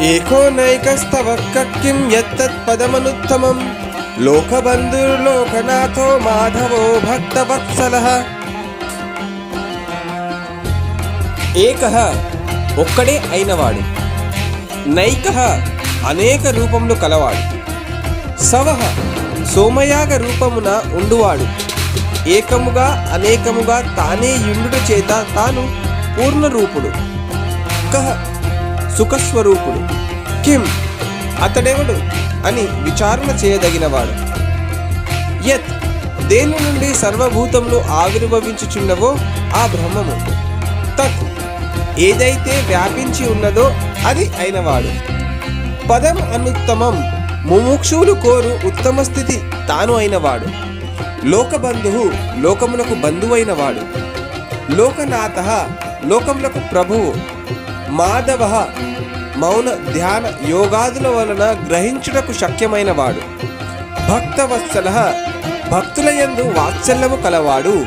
ఏకో నైకస్తవ కిం యత్తత్ లోకబంధుర్లోకనాథో మాధవో భక్తవత్సలః. ఏకః ఒక్కడే అయినవాడు. నైకః అనేక రూపములు కలవాడు. సవహ సోమయాగ రూపమున ఉండువాడు. ఏకముగా అనేకముగా తానే యుండు చేత తాను పూర్ణరూపుడు. కహ సుఖస్వరూపుడు. కిం అతడెవడు అని విచారణ చేయదగినవాడు. యత్ దేని నుండి సర్వభూతములు ఆవిర్భవించుచున్నవో ఆ బ్రహ్మము. తత్ ఏదైతే వ్యాపించి ఉన్నదో అది అయినవాడు. పదం అనుత్తమం ముముక్షువులు కోరు ఉత్తమ స్థితి తాను అయినవాడు. లోకబంధువు లోకములకు బంధువైనవాడు. లోకనాథ లోకములకు ప్రభువు. మాధవ మౌన ధ్యాన యోగాదుల వలన గ్రహించుటకు శక్యమైనవాడు. భక్తవత్సల భక్తుల యందు వాత్సల్యము కలవాడు.